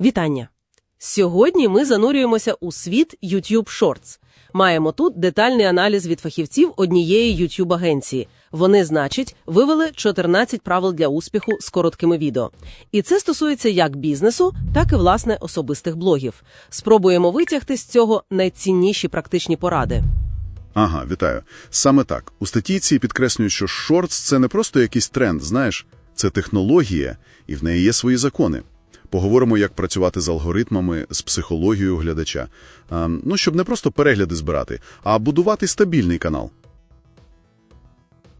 Вітання! Сьогодні ми занурюємося у світ YouTube Shorts. Маємо тут детальний аналіз від фахівців однієї YouTube агенції. Вони, значить, вивели 14 правил для успіху з короткими відео. І це стосується як бізнесу, так і власне особистих блогів. Спробуємо витягти з цього найцінніші практичні поради. Ага, вітаю. Саме так. У статті цій підкреслюють, що шортс – це не просто якийсь тренд, знаєш, це технологія, і в неї є свої закони. Поговоримо, як працювати з алгоритмами, з психологією глядача. Ну, щоб не просто перегляди збирати, а будувати стабільний канал.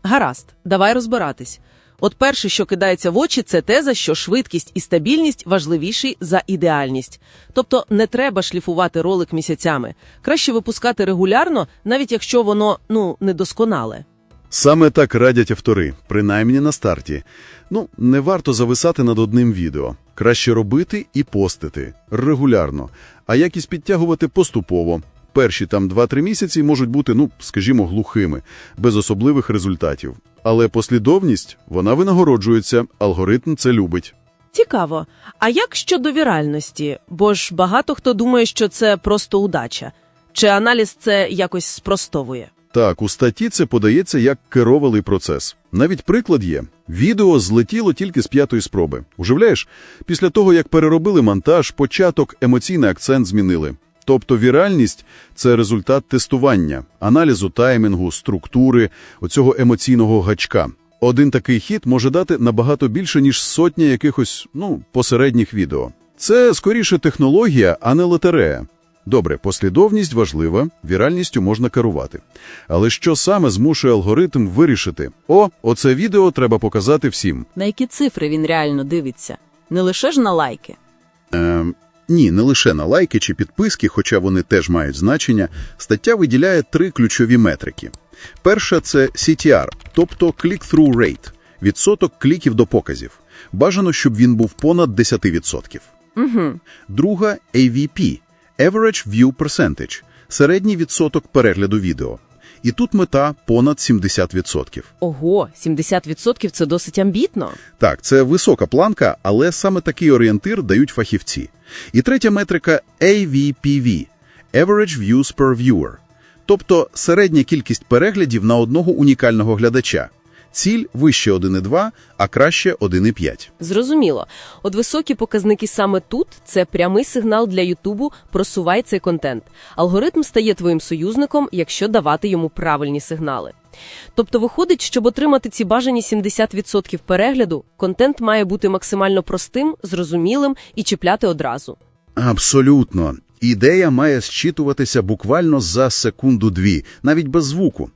Гаразд, давай розбиратись. От перше, що кидається в очі, це теза, що швидкість і стабільність важливіші за ідеальність. Тобто не треба шліфувати ролик місяцями. Краще випускати регулярно, навіть якщо воно, ну, недосконале. Саме так радять автори, принаймні на старті. Ну, не варто зависати над одним відео. Краще робити і постити регулярно, а якість підтягувати поступово. Перші там 2-3 місяці можуть бути, ну, скажімо, глухими, без особливих результатів. Але послідовність, вона винагороджується, алгоритм це любить. Цікаво. А як щодо віральності? Бо ж багато хто думає, що це просто удача. Чи аналіз це якось спростовує? Так, у статті це подається як керований процес. Навіть приклад є. Відео злетіло тільки з п'ятої спроби. Уявляєш? Після того, як переробили монтаж, початок, емоційний акцент змінили. Тобто віральність – це результат тестування, аналізу таймінгу, структури, оцього емоційного гачка. Один такий хід може дати набагато більше, ніж сотня якихось, ну, посередніх відео. Це, скоріше, технологія, а не лотерея. Добре, послідовність важлива, віральністю можна керувати. Але що саме змушує алгоритм вирішити? О, оце відео треба показати всім. На які цифри він реально дивиться? Не лише ж на лайки. Ем, ні, не лише на лайки чи підписки, хоча вони теж мають значення, стаття виділяє три ключові метрики. Перша – це CTR, тобто Click-Through Rate, відсоток кліків до показів. Бажано, щоб він був понад 10%. Угу. Друга – AVP – Average View Percentage, середній відсоток перегляду відео. І тут мета понад 70%. Ого, 70% – це досить амбітно. Так, це висока планка, але саме такий орієнтир дають фахівці. І третя метрика AVPV – Average Views per Viewer, тобто середня кількість переглядів на одного унікального глядача. Ціль вище 1,2, а краще 1,5. Зрозуміло. От високі показники саме тут – це прямий сигнал для Ютубу «просувай цей контент». Алгоритм стає твоїм союзником, якщо давати йому правильні сигнали. Тобто виходить, щоб отримати ці бажані 70% перегляду, контент має бути максимально простим, зрозумілим і чіпляти одразу. Абсолютно. Ідея має зчитуватися буквально за секунду-дві, навіть без звуку.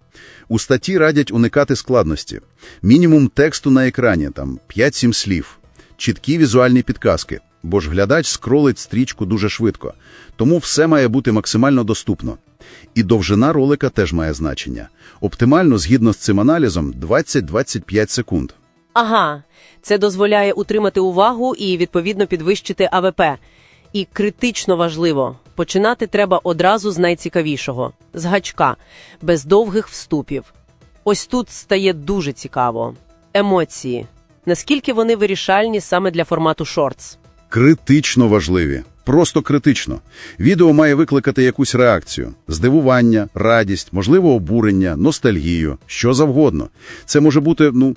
У статті радять уникати складності. Мінімум тексту на екрані, там 5-7 слів. Чіткі візуальні підказки, бо ж глядач скролить стрічку дуже швидко. Тому все має бути максимально доступно. І довжина ролика теж має значення. Оптимально, згідно з цим аналізом, 20-25 секунд. Ага, це дозволяє утримати увагу і, відповідно, підвищити АВП. І критично важливо, починати треба одразу з найцікавішого – з гачка, без довгих вступів. Ось тут стає дуже цікаво. Емоції. Наскільки вони вирішальні саме для формату шортс? Критично важливі. Просто критично. Відео має викликати якусь реакцію. Здивування, радість, можливо, обурення, ностальгію, що завгодно. Це може бути, ну,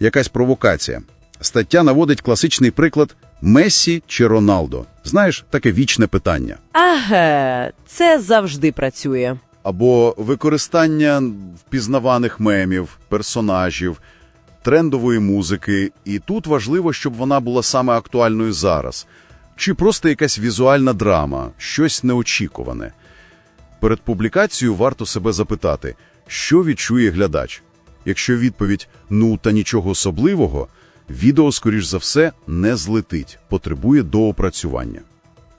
якась провокація. Стаття наводить класичний приклад Мессі чи Роналдо. Знаєш, таке вічне питання. Аге, це завжди працює. Або використання впізнаваних мемів, персонажів, трендової музики. І тут важливо, щоб вона була саме актуальною зараз. Чи просто якась візуальна драма, щось неочікуване. Перед публікацією варто себе запитати, що відчує глядач. Якщо відповідь «ну та нічого особливого», відео, скоріш за все, не злетить, потребує доопрацювання.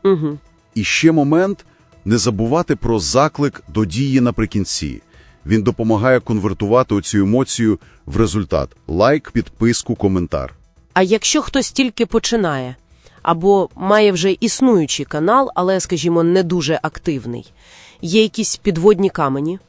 Угу. І ще момент – не забувати про заклик до дії наприкінці. Він допомагає конвертувати оцю емоцію в результат – лайк, підписку, коментар. А якщо хтось тільки починає, або має вже існуючий канал, але, скажімо, не дуже активний, є якісь підводні камені?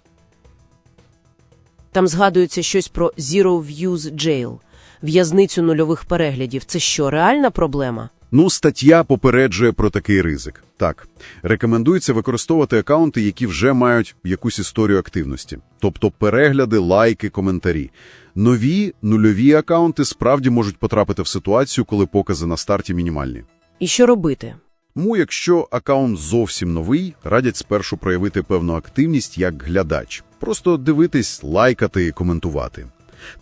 Там згадується щось про Zero Views Jail, в'язницю нульових переглядів. Це що, реальна проблема? Ну, стаття попереджує про такий ризик. Так, рекомендується використовувати акаунти, які вже мають якусь історію активності, тобто перегляди, лайки, коментарі. Нові нульові акаунти справді можуть потрапити в ситуацію, коли покази на старті мінімальні. І що робити? Тому, якщо акаунт зовсім новий, радять спершу проявити певну активність як глядач. Просто дивитись, лайкати і коментувати.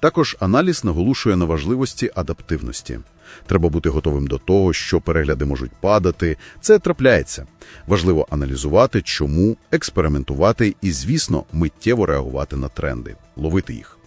Також аналіз наголошує на важливості адаптивності. Треба бути готовим до того, що перегляди можуть падати. Це трапляється. Важливо аналізувати, чому, експериментувати і, звісно, миттєво реагувати на тренди, ловити їх.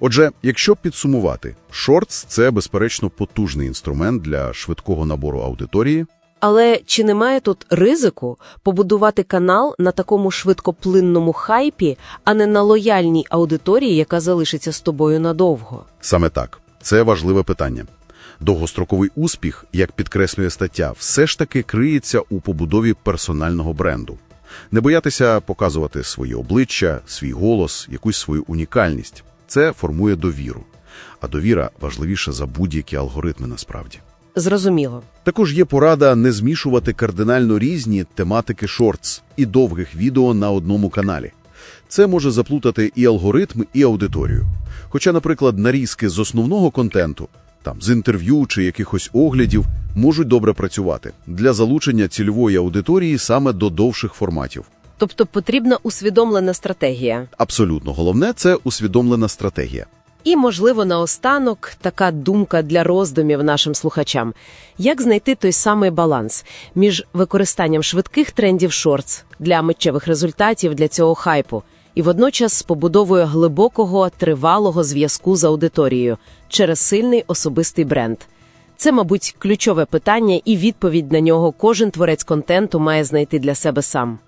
Отже, якщо підсумувати, шортс – це, безперечно, потужний інструмент для швидкого набору аудиторії, Але чи немає тут ризику побудувати канал на такому швидкоплинному хайпі, а не на лояльній аудиторії, яка залишиться з тобою надовго? Саме так. Це важливе питання. Довгостроковий успіх, як підкреслює стаття, все ж таки криється у побудові персонального бренду. Не боятися показувати своє обличчя, свій голос, якусь свою унікальність. Це формує довіру. А довіра важливіша за будь-які алгоритми насправді. Зрозуміло. Також є порада не змішувати кардинально різні тематики шортс і довгих відео на одному каналі. Це може заплутати і алгоритм, і аудиторію. Хоча, наприклад, нарізки з основного контенту, там з інтерв'ю чи якихось оглядів, можуть добре працювати для залучення цільової аудиторії саме до довших форматів. Тобто потрібна усвідомлена стратегія. Абсолютно головне це усвідомлена стратегія. І, можливо, наостанок така думка для роздумів нашим слухачам. Як знайти той самий баланс між використанням швидких трендів шортс для миттєвих результатів для цього хайпу і водночас з побудовою глибокого, тривалого зв'язку з аудиторією через сильний особистий бренд? Це, мабуть, ключове питання, і відповідь на нього кожен творець контенту має знайти для себе сам.